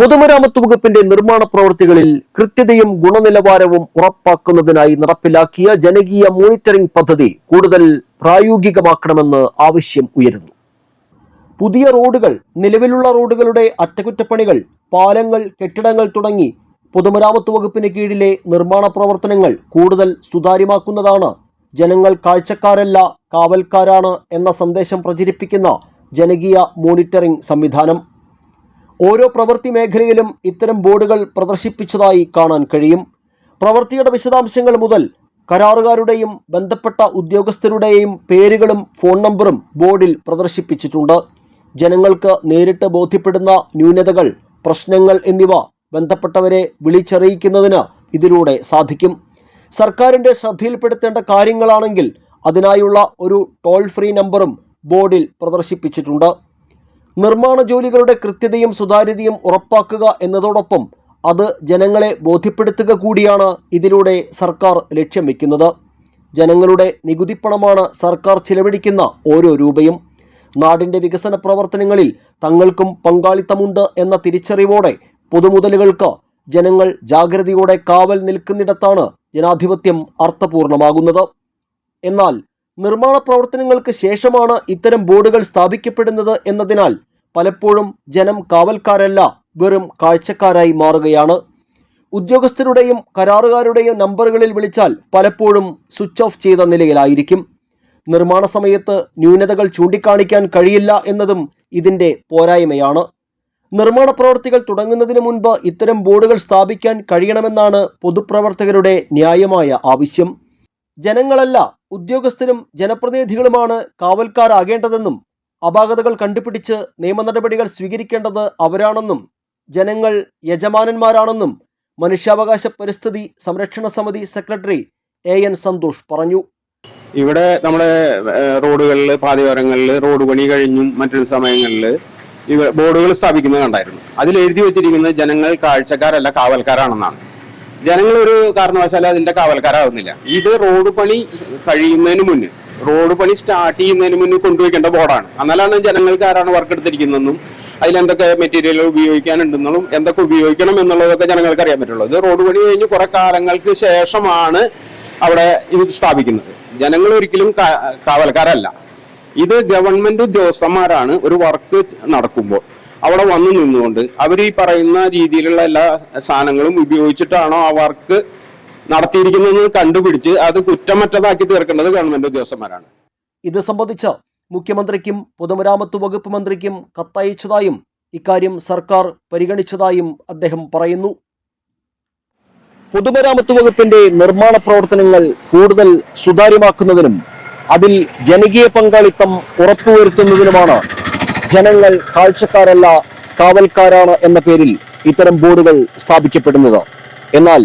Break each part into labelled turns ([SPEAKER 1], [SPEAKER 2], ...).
[SPEAKER 1] പൊതുമരാമത്ത് വകുപ്പിന്റെ നിർമ്മാണ പ്രവൃത്തികളിൽ കൃത്യതയും ഗുണനിലവാരവും ഉറപ്പാക്കുന്നതിനായി നടപ്പിലാക്കിയ ജനകീയ മോണിറ്ററിംഗ് പദ്ധതി കൂടുതൽ പ്രായോഗികമാക്കണമെന്ന് ആവശ്യം ഉയരുന്നു. പുതിയ റോഡുകൾ നിലവിലുള്ള റോഡുകളുടെ അറ്റകുറ്റപ്പണികൾ പാലങ്ങൾ കെട്ടിടങ്ങൾ തുടങ്ങി പൊതുമരാമത്ത് വകുപ്പിന് കീഴിലെ നിർമ്മാണ പ്രവർത്തനങ്ങൾ കൂടുതൽ സുതാര്യമാക്കുന്നതാണ്. ജനങ്ങൾ കാഴ്ചക്കാരല്ല കാവൽക്കാരാണ് എന്ന സന്ദേശം പ്രചരിപ്പിക്കുന്ന ജനകീയ മോണിറ്ററിംഗ് സംവിധാനം. ഓരോ പ്രവൃത്തി മേഖലയിലും ഇത്തരം ബോർഡുകൾ പ്രദർശിപ്പിച്ചതായി കാണാൻ കഴിയും. പ്രവൃത്തിയുടെ വിശദാംശങ്ങൾ മുതൽ കരാറുകാരുടെയും ബന്ധപ്പെട്ട ഉദ്യോഗസ്ഥരുടെയും പേരുകളും ഫോൺ നമ്പറും ബോർഡിൽ പ്രദർശിപ്പിച്ചിട്ടുണ്ട്. ജനങ്ങൾക്ക് നേരിട്ട് ബോധ്യപ്പെടുന്ന ന്യൂനതകൾ പ്രശ്നങ്ങൾ എന്നിവ ബന്ധപ്പെട്ടവരെ വിളിച്ചറിയിക്കുന്നതിന് ഇതിലൂടെ സാധിക്കും. സർക്കാരിന്റെ ശ്രദ്ധയിൽപ്പെടുത്തേണ്ട കാര്യങ്ങളാണെങ്കിൽ അതിനായുള്ള ഒരു ടോൾ ഫ്രീ നമ്പറും ബോർഡിൽ പ്രദർശിപ്പിച്ചിട്ടുണ്ട്. നിർമ്മാണ ജോലികളുടെ കൃത്യതയും സുതാര്യതയും ഉറപ്പാക്കുക എന്നതോടൊപ്പം അത് ജനങ്ങളെ ബോധ്യപ്പെടുത്തുക കൂടിയാണ് ഇതിലൂടെ സർക്കാർ ലക്ഷ്യം വെക്കുന്നത്. ജനങ്ങളുടെ നികുതിപ്പണമാണ് സർക്കാർ ചിലവഴിക്കുന്ന ഓരോ രൂപയും. നാടിന്റെ വികസന പ്രവർത്തനങ്ങളിൽ തങ്ങൾക്കും പങ്കാളിത്തമുണ്ട് എന്ന തിരിച്ചറിവോടെ പൊതുമുതലുകൾക്ക് ജനങ്ങൾ ജാഗ്രതയോടെ കാവൽ നിൽക്കുന്നിടത്താണ് ജനാധിപത്യം അർത്ഥപൂർണമാകുന്നത്. എന്നാൽ നിർമ്മാണ പ്രവർത്തനങ്ങൾക്ക് ശേഷമാണ് ഇത്തരം ബോർഡുകൾ സ്ഥാപിക്കപ്പെടുന്നത് എന്നതിനാൽ പലപ്പോഴും ജനം കാവൽക്കാരല്ല വെറും കാഴ്ചക്കാരായി മാറുകയാണ്. ഉദ്യോഗസ്ഥരുടെയും കരാറുകാരുടെയും നമ്പറുകളിൽ വിളിച്ചാൽ പലപ്പോഴും സ്വിച്ച് ഓഫ് ചെയ്ത നിലയിലായിരിക്കും. നിർമ്മാണ സമയത്ത് ന്യൂനതകൾ ചൂണ്ടിക്കാണിക്കാൻ കഴിയില്ല എന്നതും ഇതിന്റെ പോരായ്മയാണ്. നിർമ്മാണ പ്രവൃത്തികൾ തുടങ്ങുന്നതിന് മുൻപ് ഇത്തരം ബോർഡുകൾ സ്ഥാപിക്കാൻ കഴിയണമെന്നാണ് പൊതുപ്രവർത്തകരുടെ ന്യായമായ ആവശ്യം. ജനങ്ങളല്ല ഉദ്യോഗസ്ഥരും ജനപ്രതിനിധികളുമാണ് കാവൽക്കാരാകേണ്ടതെന്നും അപാകതകൾ കണ്ടുപിടിച്ച് നിയമനടപടികൾ സ്വീകരിക്കേണ്ടത് അവരാണെന്നും ജനങ്ങൾ യജമാനന്മാരാണെന്നും മനുഷ്യാവകാശ പരിസ്ഥിതി സംരക്ഷണ സമിതി സെക്രട്ടറി എ എൻ സന്തോഷ് പറഞ്ഞു.
[SPEAKER 2] ഇവിടെ നമ്മുടെ റോഡുകളിൽ പാതയോരങ്ങളിൽ റോഡ് പണി കഴിഞ്ഞും മറ്റു സമയങ്ങളിൽ ഇവ ബോർഡുകൾ സ്ഥാപിക്കുന്നത് കണ്ടായിരുന്നു. അതിൽ എഴുതി വെച്ചിരിക്കുന്നത് ജനങ്ങൾ കാഴ്ചക്കാരല്ല കാവൽക്കാരാണെന്നാണ്. ജനങ്ങൾ ഒരു കാരണവശാലും അതിന്റെ കാവൽക്കാരാവുന്നില്ല. ഇത് റോഡ് പണി കഴിയുന്നതിന് മുന്നേ റോഡ് പണി സ്റ്റാർട്ട് ചെയ്യുന്നതിന് മുന്നേ കൊണ്ടുവയ്ക്കേണ്ട ബോർഡാണ് എന്നാലാണ് ജനങ്ങൾക്ക് ആരാണ് വർക്ക് എടുത്തിരിക്കുന്നതെന്നും അതിലെന്തൊക്കെ മെറ്റീരിയലുകൾ ഉപയോഗിക്കാനുണ്ടെന്നും എന്തൊക്കെ ഉപയോഗിക്കണം എന്നുള്ളതൊക്കെ ജനങ്ങൾക്ക് അറിയാൻ പറ്റുള്ളൂ. ഇത് റോഡ് പണി കഴിഞ്ഞ് കുറെ കാലങ്ങൾക്ക് ശേഷമാണ് അവിടെ ഇത് സ്ഥാപിക്കുന്നത്. ജനങ്ങൾ ഒരിക്കലും കാവൽക്കാരല്ല. ഇത് ഗവൺമെന്റ് ഉദ്യോഗസ്ഥന്മാരാണ് ഒരു വർക്ക് നടക്കുമ്പോൾ. അവിടെ വന്നു നിന്നുകൊണ്ട് അവർ ഈ പറയുന്ന രീതിയിലുള്ള എല്ലാ സാധനങ്ങളും ഉപയോഗിച്ചിട്ടാണോ ആ വർക്ക് നടത്തിയിരിക്കുന്നതെന്ന് കണ്ടുപിടിച്ച് അത് കുറ്റമറ്റതാക്കി തീർക്കേണ്ടത് ഗവൺമെന്റ് ഉദ്യോഗസ്ഥന്മാരാണ്.
[SPEAKER 1] ഇത് സംബന്ധിച്ച് മുഖ്യമന്ത്രിക്കും പൊതുമരാമത്ത് വകുപ്പ് മന്ത്രിക്കും കത്തയച്ചതായും ഇക്കാര്യം സർക്കാർ പരിഗണിച്ചതായും അദ്ദേഹം പറയുന്നു. പൊതുമരാമത്ത് വകുപ്പിന്റെ നിർമ്മാണ പ്രവർത്തനങ്ങൾ കൂടുതൽ സുതാര്യമാക്കുന്നതിനും അതിൽ ജനകീയ പങ്കാളിത്തം ഉറപ്പുവരുത്തുന്നതിനുമാണ് ജനങ്ങൾ കാഴ്ചക്കാരല്ല കാവൽക്കാരാണ് എന്ന പേരിൽ ഇത്തരം ബോർഡുകൾ സ്ഥാപിക്കപ്പെടുന്നത്. എന്നാൽ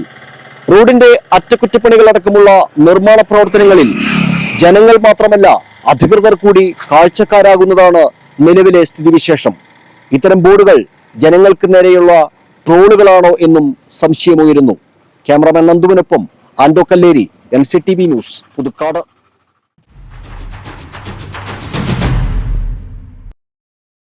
[SPEAKER 1] റോഡിന്റെ അറ്റകുറ്റപ്പണികളടക്കമുള്ള നിർമ്മാണ പ്രവർത്തനങ്ങളിൽ ജനങ്ങൾ മാത്രമല്ല അധികൃതർ കൂടി കാഴ്ചക്കാരാകുന്നതാണ് നിലവിലെ സ്ഥിതിവിശേഷം. ഇത്തരം ബോർഡുകൾ ജനങ്ങൾക്ക് നേരെയുള്ള ട്രോളുകളാണോ എന്നും സംശയമുയരുന്നു. Cameraman നന്ദുവിനൊപ്പം Ando Kalleri N C T V news Puthukkad.